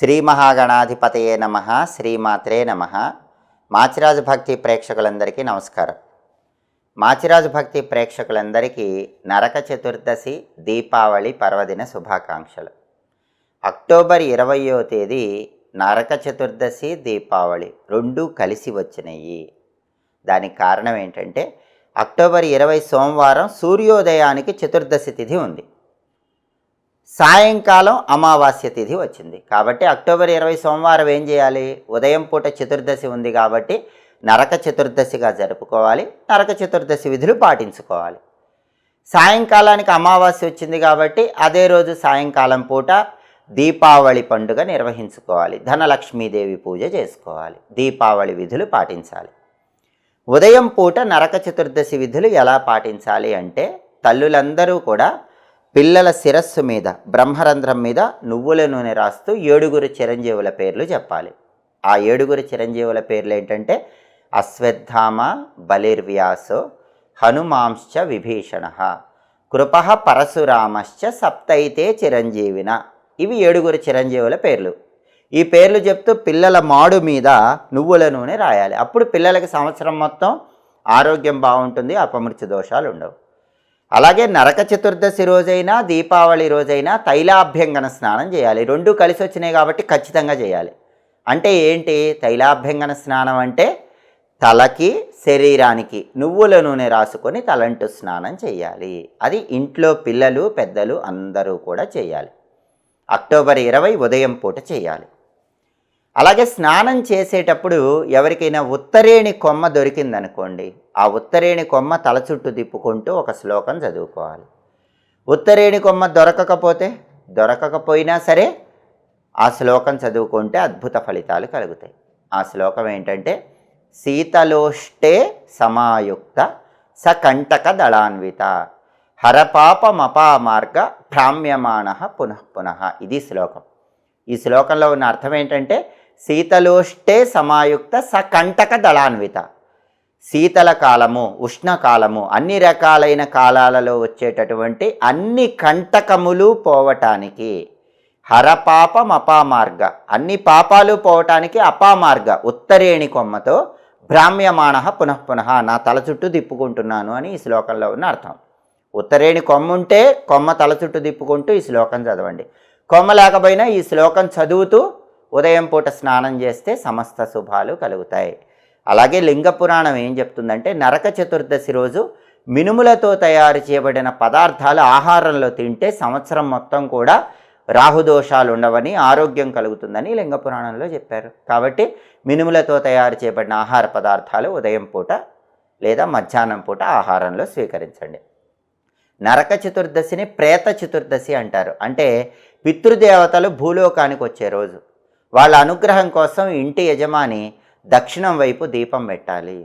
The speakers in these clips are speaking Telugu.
శ్రీ మహాగణాధిపతయే నమ శ్రీమాత్రే నమ. మాచిరాజు భక్తి ప్రేక్షకులందరికీ నమస్కారం. మాచిరాజు భక్తి ప్రేక్షకులందరికీ నరక చతుర్దశి దీపావళి పర్వదిన శుభాకాంక్షలు. అక్టోబర్ ఇరవయో తేదీ నరక చతుర్దశి దీపావళి రెండూ కలిసి వచ్చినాయి దానికి కారణం ఏంటంటే అక్టోబర్ ఇరవై సోమవారం సూర్యోదయానికి చతుర్దశి తిథి ఉంది. సాయంకాలం అమావాస్య తిథి వచ్చింది. కాబట్టి అక్టోబర్ ఇరవై సోమవారం ఏం చేయాలి? ఉదయం పూట చతుర్దశి ఉంది కాబట్టి నరక చతుర్దశిగా జరుపుకోవాలి. నరక చతుర్దశి విధులు పాటించుకోవాలి. సాయంకాలానికి అమావాస్య వచ్చింది కాబట్టి అదే రోజు సాయంకాలం పూట దీపావళి పండుగ నిర్వహించుకోవాలి. ధనలక్ష్మీదేవి పూజ చేసుకోవాలి. దీపావళి విధులు పాటించాలి. ఉదయం పూట నరక చతుర్దశి విధులు ఎలా పాటించాలి అంటే తల్లులందరూ కూడా పిల్లల శిరస్సు మీద బ్రహ్మరంధ్రం మీద నువ్వుల నూనె రాస్తూ ఏడుగురు చిరంజీవుల పేర్లు చెప్పాలి. ఆ ఏడుగురు చిరంజీవుల పేర్లు ఏంటంటే అశ్వత్థామ బలిర్వ్యాసో హనుమాంశ్చ విభీషణ కృప పరశురామశ్చ సప్తైతే చిరంజీవిన. ఇవి ఏడుగురు చిరంజీవుల పేర్లు. ఈ పేర్లు చెప్తూ పిల్లల మాడు మీద నువ్వుల నూనె రాయాలి. అప్పుడు పిల్లలకి సంవత్సరం మొత్తం ఆరోగ్యం బాగుంటుంది అపమృత్యు దోషాలు ఉండవు అలాగే నరక చతుర్దశి రోజైనా దీపావళి రోజైనా తైలాభ్యంగన స్నానం చేయాలి. రెండు కలిసి వచ్చినాయి కాబట్టి ఖచ్చితంగా చేయాలి. అంటే ఏంటి? తైలాభ్యంగన స్నానం అంటే తలకి శరీరానికి నువ్వుల నూనె రాసుకొని తలంటు స్నానం చేయాలి. అది ఇంట్లో పిల్లలు పెద్దలు అందరూ కూడా చేయాలి. అక్టోబర్ ఇరవై ఉదయం పూట చేయాలి. అలాగే స్నానం చేసేటప్పుడు ఎవరికైనా ఉత్తరేణి కొమ్మ దొరికిందనుకోండి ఆ ఉత్తరేణి కొమ్మ తల చుట్టూ తిప్పుకుంటూ ఒక శ్లోకం చదువుకోవాలి. ఉత్తరేణి కొమ్మ దొరకకపోతే దొరకకపోయినా సరే ఆ శ్లోకం చదువుకుంటే అద్భుత ఫలితాలు కలుగుతాయి. ఆ శ్లోకం ఏంటంటే శీతలోష్టే సమాయుక్త సకంటక దళాన్విత హరపాపమపామార్గ భ్రామ్యమాణ పునః పునః. ఇది శ్లోకం. ఈ శ్లోకంలో ఉన్న అర్థం ఏంటంటే శీతలోష్టే సమాయుక్త సకంటక దళాన్విత శీతల కాలము ఉష్ణకాలము అన్ని రకాలైన కాలాలలో వచ్చేటటువంటి అన్ని కంటకములు పోవటానికి హరపాపం అపామార్గ. అన్ని పాపాలు పోవటానికి అపామార్గ. ఉత్తరేణి కొమ్మతో భ్రామ్యమాణ పునఃపునః నా తల చుట్టూ తిప్పుకుంటున్నాను అని ఈ శ్లోకంలో ఉన్న అర్థం. ఉత్తరేణి కొమ్మ ఉంటే కొమ్మ తల చుట్టూ తిప్పుకుంటూ ఈ శ్లోకం చదవండి. కొమ్మ లేకపోయినా ఈ శ్లోకం చదువుతూ ఉదయం పూట స్నానం చేస్తే సమస్త శుభాలు కలుగుతాయి. అలాగే లింగ పురాణం ఏం చెప్తుందంటే నరక చతుర్దశి రోజు మినుములతో తయారు చేయబడిన పదార్థాలు ఆహారంలో తింటే సంవత్సరం మొత్తం కూడా రాహుదోషాలు ఉండవని ఆరోగ్యం కలుగుతుందని లింగ పురాణంలో చెప్పారు. కాబట్టి మినుములతో తయారు చేయబడిన ఆహార పదార్థాలు ఉదయం పూట లేదా మధ్యాహ్నం పూట ఆహారంలో స్వీకరించండి. నరక చతుర్దశిని ప్రేత చతుర్దశి అంటారు. అంటే పితృదేవతలు భూలోకానికి వచ్చే రోజు. వాళ్ళ అనుగ్రహం కోసం ఇంటి యజమాని దక్షిణం వైపు దీపం పెట్టాలి.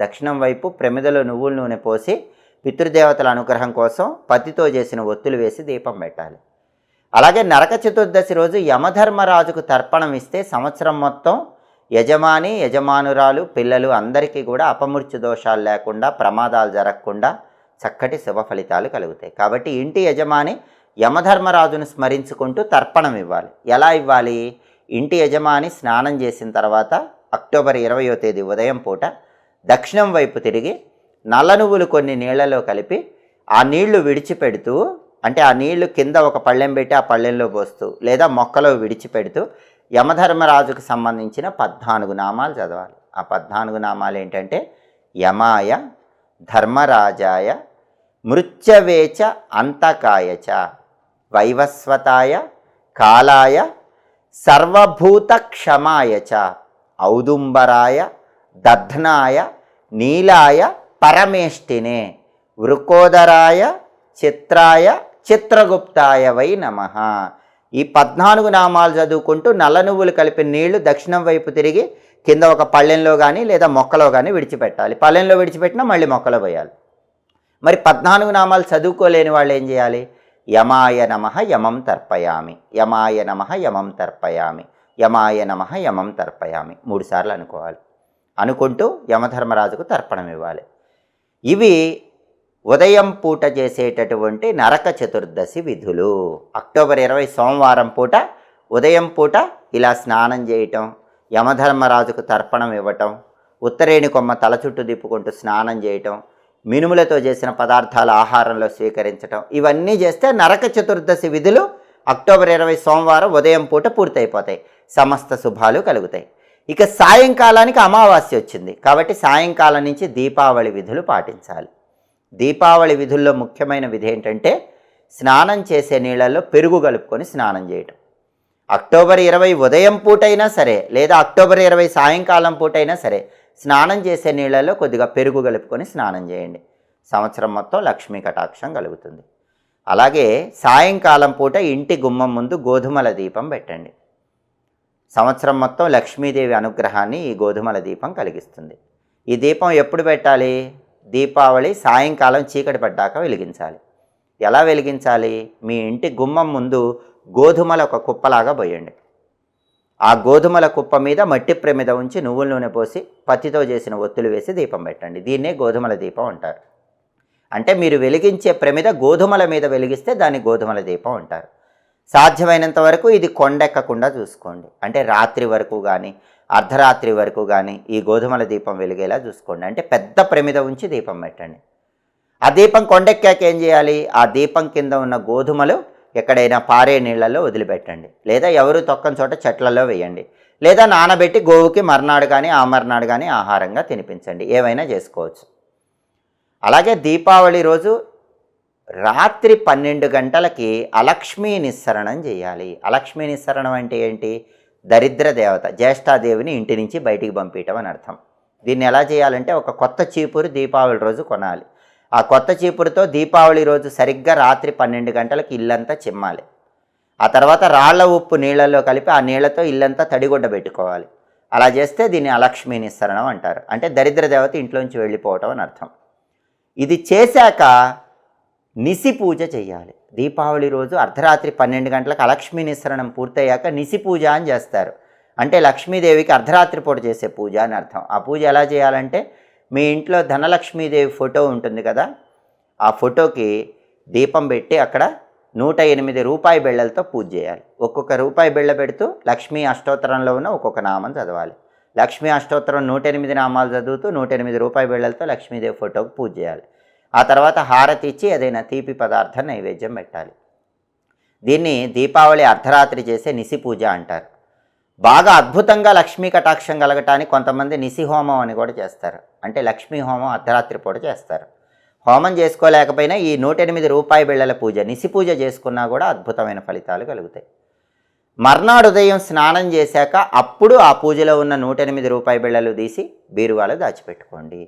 దక్షిణం వైపు ప్రమిదలో నువ్వుల నూనె పోసి పితృదేవతల అనుగ్రహం కోసం పత్తితో చేసిన ఒత్తులు వేసి దీపం పెట్టాలి. అలాగే నరక చతుర్దశి రోజు యమధర్మరాజుకు తర్పణం ఇస్తే సంవత్సరం మొత్తం యజమాని యజమానురాలు పిల్లలు అందరికీ కూడా అపమృత్యు దోషాలు లేకుండా ప్రమాదాలు జరగకుండా చక్కటి శుభ ఫలితాలు కలుగుతాయి. కాబట్టి ఇంటి యజమాని యమధర్మరాజును స్మరించుకుంటూ తర్పణం ఇవ్వాలి. ఎలా ఇవ్వాలి? ఇంటి యజమాని స్నానం చేసిన తర్వాత అక్టోబర్ ఇరవయో తేదీ ఉదయం పూట దక్షిణం వైపు తిరిగి నల్ల నువ్వులు కొన్ని నీళ్ళలో కలిపి ఆ నీళ్ళు విడిచిపెడుతూ అంటే ఆ నీళ్ళు కింద ఒక పళ్ళెం పెట్టి ఆ పళ్ళెంలో పోస్తూ లేదా మొక్కలో విడిచిపెడుతూ యమధర్మరాజుకు సంబంధించిన పద్నాలుగు నామాలు చదవాలి. ఆ పద్నాలుగు నామాలు ఏంటంటే యమాయ ధర్మరాజాయ మృత్యవేచ అంతకాయచ వైవస్వతాయ కాలాయ సర్వభూత క్షమాయచ ఔదుంబరాయ దధ్నాయ నీలాయ పరమేష్టినే వృకోదరాయ చిత్రాయ చిత్రగుప్తాయ వై నమ. ఈ పద్నాలుగు నామాలు చదువుకుంటూ నల్ల నువ్వులు కలిపిన నీళ్ళు దక్షిణం వైపు తిరిగి కింద ఒక పళ్ళెంలో కానీ లేదా మొక్కలో కానీ విడిచిపెట్టాలి. పళ్ళెంలో విడిచిపెట్టినా మళ్ళీ మొక్కలో పోయాలి. మరి పద్నాలుగు నామాలు చదువుకోలేని వాళ్ళు ఏం చేయాలి? యమాయ నమ యమం తర్పయామి. యమాయ నమ యమం తర్పయామి. యమాయ నమ యమం తర్పయామి. మూడుసార్లు అనుకోవాలి. అనుకుంటూ యమధర్మరాజుకు తర్పణం ఇవ్వాలి. ఇవి ఉదయం పూట చేసేటటువంటి నరక చతుర్దశి విధులు. అక్టోబర్ ఇరవై సోమవారం పూట ఉదయం పూట ఇలా స్నానం చేయటం యమధర్మరాజుకు తర్పణం ఇవ్వటం ఉత్తరేణి కొమ్మ తల చుట్టూ దిప్పుకుంటూ స్నానం చేయటం మినుములతో చేసిన పదార్థాలు ఆహారంలో స్వీకరించటం ఇవన్నీ చేస్తే నరక చతుర్దశి విధులు అక్టోబర్ ఇరవై సోమవారం ఉదయం పూట పూర్తయిపోతాయి. సమస్త శుభాలు కలుగుతాయి. ఇక సాయంకాలానికి అమావాస్య వచ్చింది. కాబట్టి సాయంకాలం నుంచి దీపావళి విధులు పాటించాలి. దీపావళి విధుల్లో ముఖ్యమైన విధి ఏంటంటే స్నానం చేసే నీళ్ళల్లో పెరుగు కలుపుకొని స్నానం చేయటం. అక్టోబర్ ఇరవై ఉదయం పూటైనా సరే లేదా అక్టోబర్ ఇరవై సాయంకాలం పూటైనా సరే స్నానం చేసే నీళ్ళల్లో కొద్దిగా పెరుగు కలుపుకొని స్నానం చేయండి. సంవత్సరం మొత్తం లక్ష్మీ కటాక్షం కలుగుతుంది. అలాగే సాయంకాలం పూట ఇంటి గుమ్మం ముందు గోధుమల దీపం పెట్టండి. సంవత్సరం మొత్తం లక్ష్మీదేవి అనుగ్రహాన్ని ఈ గోధుమల దీపం కలిగిస్తుంది. ఈ దీపం ఎప్పుడు పెట్టాలి? దీపావళి సాయంకాలం చీకటి పడ్డాక వెలిగించాలి. ఎలా వెలిగించాలి? మీ ఇంటి గుమ్మం ముందు గోధుమల ఒక కుప్పలాగా పోయండి ఆ గోధుమల కుప్ప మీద మట్టి ప్రమిద ఉంచి నువ్వుల నూనె పోసి పత్తితో చేసిన ఒత్తులు వేసి దీపం పెట్టండి. దీన్నే గోధుమల దీపం అంటారు. అంటే మీరు వెలిగించే ప్రమిద గోధుమల మీద వెలిగిస్తే దాన్ని గోధుమల దీపం అంటారు. సాధ్యమైనంత వరకు ఇది కొండెక్కకుండా చూసుకోండి. అంటే రాత్రి వరకు కానీ అర్ధరాత్రి వరకు కానీ ఈ గోధుమల దీపం వెలిగేలా చూసుకోండి. అంటే పెద్ద ప్రమిద ఉంచి దీపం పెట్టండి. ఆ దీపం కొండెక్కాక ఏం చేయాలి? ఆ దీపం కింద ఉన్న గోధుమలు ఎక్కడైనా పారే నీళ్ళలో వదిలిపెట్టండి. లేదా ఎవరు తొక్కని చోట చెట్లలో వేయండి. లేదా నానబెట్టి గోవుకి మర్నాడు కానీ ఆ మర్నాడు కానీ ఆహారంగా తినిపించండి. ఏవైనా చేసుకోవచ్చు. అలాగే దీపావళి రోజు రాత్రి పన్నెండు గంటలకి అలక్ష్మీ నిస్సరణం చేయాలి. అలక్ష్మీ నిస్సరణం అంటే ఏంటి? దరిద్ర దేవత జ్యేష్ఠాదేవిని ఇంటి నుంచి బయటికి పంపించడం అని అర్థం. దీన్ని ఎలా చేయాలంటే ఒక కొత్త చీపురు దీపావళి రోజు కొనాలి. ఆ కొత్త చీపురుతో దీపావళి రోజు సరిగ్గా రాత్రి పన్నెండు గంటలకు ఇల్లంతా చిమ్మాలి. ఆ తర్వాత రాళ్ళ ఉప్పు నీళ్ళల్లో కలిపి ఆ నీళ్ళతో ఇల్లంతా తడిగుడ్డ పెట్టుకోవాలి. అలా చేస్తే దీన్ని అలక్ష్మీ నిస్సరణం అంటారు. అంటే దరిద్ర దేవత ఇంట్లోంచి వెళ్ళిపోవటం అని అర్థం. ఇది చేశాక నిసి పూజ చేయాలి దీపావళి రోజు అర్ధరాత్రి పన్నెండు గంటలకు అలక్ష్మీ నిస్సరణం పూర్తయ్యాక నిసి పూజ అని చేస్తారు. అంటే లక్ష్మీదేవికి అర్ధరాత్రి పూట చేసే పూజ అని అర్థం. ఆ పూజ ఎలా చేయాలంటే మీ ఇంట్లో ధనలక్ష్మీదేవి ఫోటో ఉంటుంది కదా ఆ ఫోటోకి దీపం పెట్టి అక్కడ నూట ఎనిమిది రూపాయి బిళ్ళలతో పూజ చేయాలి. ఒక్కొక్క రూపాయి బిళ్ళ పెడుతూ లక్ష్మీ అష్టోత్తరంలో ఉన్న ఒక్కొక్క నామం చదవాలి. లక్ష్మీ అష్టోత్తరం నూట ఎనిమిది నామాలు చదువుతూ నూట ఎనిమిది రూపాయి బిళ్ళలతో లక్ష్మీదేవి ఫోటోకి పూజ చేయాలి. ఆ తర్వాత హారతి ఇచ్చి ఏదైనా తీపి పదార్థం నైవేద్యం పెట్టాలి. దీన్ని దీపావళి అర్ధరాత్రి చేసే నిసి పూజ అంటారు. బాగా అద్భుతంగా లక్ష్మీ కటాక్షం కలగటానికి కొంతమంది నిసి హోమం అని కూడా చేస్తారు. అంటే లక్ష్మీ హోమం అర్ధరాత్రి పూట చేస్తారు. హోమం చేసుకోలేకపోయినా ఈ నూట ఎనిమిది రూపాయి బిళ్ళల పూజ నిసి పూజ చేసుకున్నా కూడా అద్భుతమైన ఫలితాలు కలుగుతాయి. మర్నాడు ఉదయం స్నానం చేశాక అప్పుడు ఆ పూజలో ఉన్న నూట ఎనిమిది రూపాయి బిళ్ళలు తీసి బీరువాలో దాచిపెట్టుకోండి.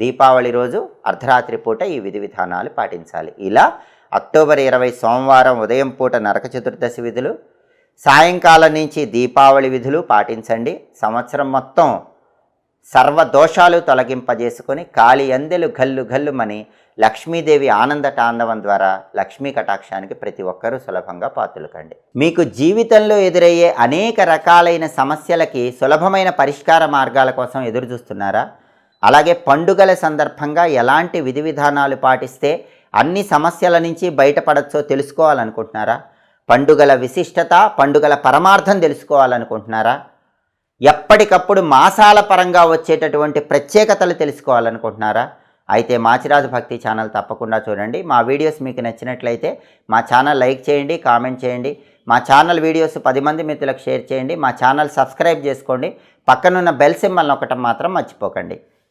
దీపావళి రోజు అర్ధరాత్రి పూట ఈ విధి విధానాలు పాటించాలి. ఇలా అక్టోబర్ ఇరవై సోమవారం ఉదయం పూట నరక చతుర్దశి విధులు సాయంకాలం నుంచి దీపావళి విధులు పాటించండి. సంవత్సరం మొత్తం సర్వ దోషాలు తొలగింపజేసుకొని కాలి అందెలు గల్లు గల్లుమని లక్ష్మీదేవి ఆనంద తాండవం ద్వారా లక్ష్మీ కటాక్షానికి ప్రతి ఒక్కరూ సులభంగా పాతులకండి. మీకు జీవితంలో ఎదురయ్యే అనేక రకాలైన సమస్యలకి సులభమైన పరిష్కార మార్గాల కోసం ఎదురు చూస్తున్నారా అలాగే పండుగల సందర్భంగా ఎలాంటి విధి విధానాలు పాటిస్తే అన్ని సమస్యల నుంచి బయటపడచ్చో తెలుసుకోవాలనుకుంటున్నారా? పండుగల విశిష్టత పండుగల పరమార్థం తెలుసుకోవాలనుకుంటున్నారా? ఎప్పటికప్పుడు మాసాల పరంగా వచ్చేటటువంటి ప్రత్యేకతలు తెలుసుకోవాలనుకుంటున్నారా? అయితే మాచిరాజు భక్తి ఛానల్ తప్పకుండా చూడండి. మా వీడియోస్ మీకు నచ్చినట్లయితే మా ఛానల్ లైక్ చేయండి కామెంట్ చేయండి. మా ఛానల్ వీడియోస్ పది మంది మిత్రులకు షేర్ చేయండి. మా ఛానల్ సబ్స్క్రైబ్ చేసుకోండి. పక్కనున్న బెల్ సింబల్ ఒకటం మాత్రం మర్చిపోకండి.